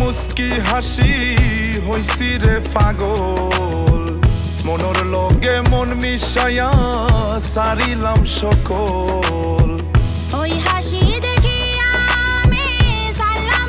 মুস্কি হাসি হইছি রে পাগল। মনর লগে মন মিশাইয়া সারিলাম সকল। ওই হাসি দেখি আমি সালাম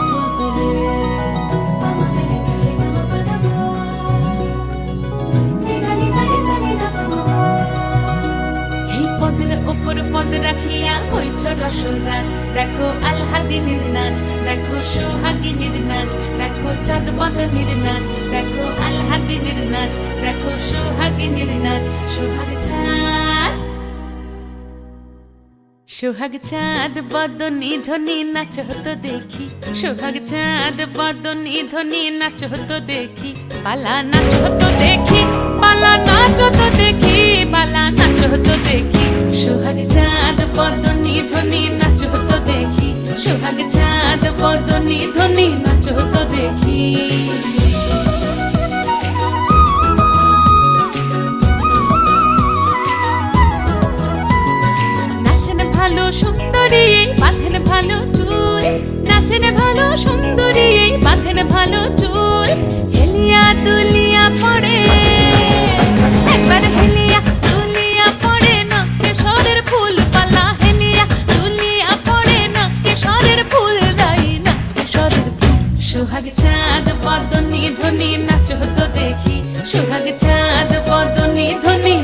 পদ রাখিয়া হইছ দেখো আলহাদিনের নাচ দেখো সোহাগিনীর নাচ দেখো চাঁদ বদনের নাচ দেখো আলহাদিনের নাচ দেখো সোহাগিনীর নাচ সোহাগ চাঁদ। সোহাগ চাঁদ বদনি ধ্বনি নাচ হতো দেখি, সোহাগ চাঁদ বদনি ধ্বনি নাচ হতো দেখি পালা নাচ হতো দেখি পালা নাচ হতো দেখি পালা নাচ হতো দেখি, সোহাগ চাঁদ পদনি ধ্বনি নাচব তো দেখি। সোহাগ ছাজ পদনি ধ্বনি নাচব তো দেখি। নাচেন ভালো সুন্দরী, বাঁধেন ভালো সোহাগ চাঁদ বদনী ধ্বনি নাচ তো দেখি। সোহাগ চাঁদ বদনী ধ্বনি